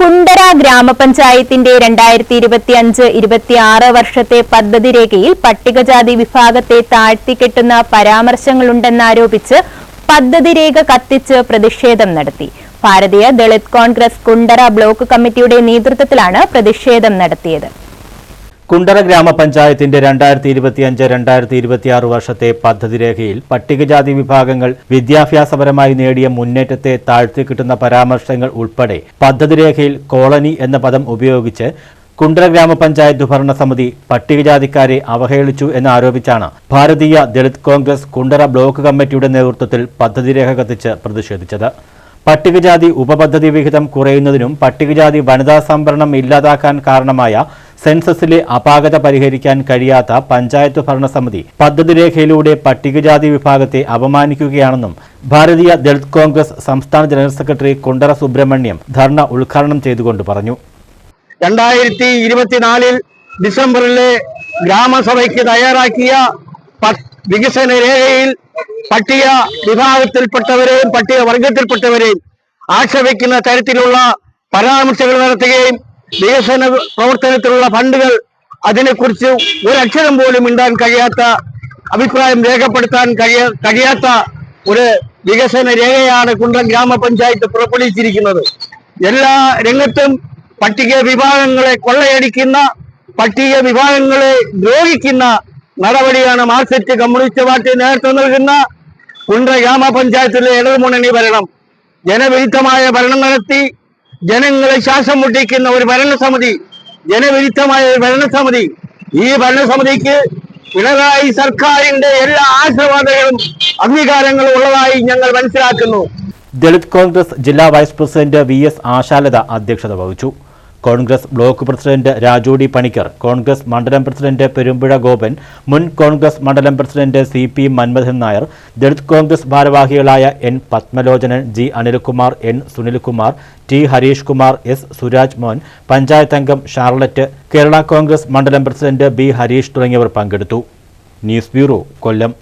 കുണ്ടറ ഗ്രാമപഞ്ചായത്തിന്റെ രണ്ടായിരത്തി ഇരുപത്തി അഞ്ച് ഇരുപത്തിയാറ് വർഷത്തെ പദ്ധതി രേഖയിൽ പട്ടികജാതി വിഭാഗത്തെ താഴ്ത്തിക്കെട്ടുന്ന പരാമർശങ്ങളുണ്ടെന്നാരോപിച്ച് പദ്ധതി രേഖ കത്തിച്ച് പ്രതിഷേധം നടത്തി. ഭാരതീയ ദളിത് കോൺഗ്രസ് കുണ്ടറ ബ്ലോക്ക് കമ്മിറ്റിയുടെ നേതൃത്വത്തിലാണ് പ്രതിഷേധം നടത്തിയത്. കുണ്ടറ ഗ്രാമപഞ്ചായത്തിന്റെ രണ്ടായിരത്തി ഇരുപത്തിയഞ്ച് രണ്ടായിരത്തി ഇരുപത്തിയാറ് വർഷത്തെ പദ്ധതി രേഖയിൽ പട്ടികജാതി വിഭാഗങ്ങൾ വിദ്യാഭ്യാസപരമായി നേടിയ മുന്നേറ്റത്തെ താഴ്ത്തിക്കിട്ടുന്ന പരാമർശങ്ങൾ ഉൾപ്പെടെ പദ്ധതി രേഖയിൽ കോളനി എന്ന പദം ഉപയോഗിച്ച് കുണ്ടറ ഗ്രാമപഞ്ചായത്ത് ഭരണസമിതി പട്ടികജാതിക്കാരെ അവഹേളിച്ചു എന്നാരോപിച്ചാണ് ഭാരതീയ ദളിത് കോൺഗ്രസ് കുണ്ടറ ബ്ലോക്ക് കമ്മിറ്റിയുടെ നേതൃത്വത്തിൽ പദ്ധതി രേഖ കത്തിച്ച് പ്രതിഷേധിച്ചത്. പട്ടികജാതി ഉപപദ്ധതി വിഹിതം കുറയുന്നതിനും പട്ടികജാതി വനിതാ സംവരണം ഇല്ലാതാക്കാൻ കാരണമായ സെൻസസിലെ അപാകത പരിഹരിക്കാൻ കഴിയാത്ത പഞ്ചായത്ത് ഭരണസമിതി പദ്ധതി രേഖയിലൂടെ പട്ടികജാതി വിഭാഗത്തെ അപമാനിക്കുകയാണെന്നും ഭാരതീയ ദളിത് കോൺഗ്രസ് സംസ്ഥാന ജനറൽ സെക്രട്ടറി കുണ്ടറ സുബ്രഹ്മണ്യം ധർണ ഉദ്ഘാടനം ചെയ്തുകൊണ്ട് പറഞ്ഞു. രണ്ടായിരത്തി ഇരുപത്തിനാലിൽ ഡിസംബറിലെ ഗ്രാമസഭയ്ക്ക് തയ്യാറാക്കിയ വികസന രേഖയിൽ പട്ടിക വിഭാഗത്തിൽപ്പെട്ടവരെയും പട്ടിക വർഗത്തിൽപ്പെട്ടവരെയും ആക്ഷേപിക്കുന്ന തരത്തിലുള്ള പരാമർശങ്ങൾ നടത്തുകയും വികസന പ്രവർത്തനത്തിലുള്ള ഫണ്ടുകൾ അതിനെക്കുറിച്ച് ഒരക്ഷരം പോലും ഇണ്ടാൻ കഴിയാത്ത അഭിപ്രായം രേഖപ്പെടുത്താൻ കഴിയ കഴിയാത്ത ഒരു വികസന രേഖയാണ് കുണ്ടം ഗ്രാമപഞ്ചായത്ത് പുറപ്പെടുവിച്ചിരിക്കുന്നത്. എല്ലാ രംഗത്തും പട്ടിക വിഭാഗങ്ങളെ കൊള്ളയടിക്കുന്ന പട്ടിക വിഭാഗങ്ങളെ ദ്രോഹിക്കുന്ന നടപടിയാണ് മാർക്സിസ്റ്റ് കമ്മ്യൂണിസ്റ്റ് പാർട്ടി നേതൃത്വം നൽകുന്ന കുണ്ട്ര ഗ്രാമപഞ്ചായത്തിലെ ഇടതുമുന്നണി ഭരണം. ജനവിരുദ്ധമായ ഭരണം നടത്തി ജനങ്ങളെ ശ്വാസം മുട്ടിക്കുന്ന ഒരു ഭരണസമിതി ജനവിരുദ്ധമായ ഒരു ഭരണസമിതി. ഈ ഭരണസമിതിക്ക് പിണറായി സർക്കാരിന്റെ എല്ലാ ആശീർവാദങ്ങളും അംഗീകാരങ്ങളും ഉള്ളതായി ഞങ്ങൾ മനസ്സിലാക്കുന്നു. ദളിത് കോൺഗ്രസ് ജില്ലാ vice president V S Ashalatha അധ്യക്ഷത വഹിച്ചു. Congress block president Rajodi Panicker Congress മണ്ഡലം പ്രസിഡന്റ് പെരുമ്പുഴ ഗോപൻ മുൻ കോൺഗ്രസ് മണ്ഡലം president C P Manmathan Nair Dalit Congress ഭാരവാഹികളായ N Padmalochanan G Anilkumar N Sunilkumar T Harish Kumar S Suraj Mon panchayat അംഗം Charlotte Kerala Congress മണ്ഡലം president B Harish തുടങ്ങിയവർ പങ്കെടുത്തു. News bureau Kollam.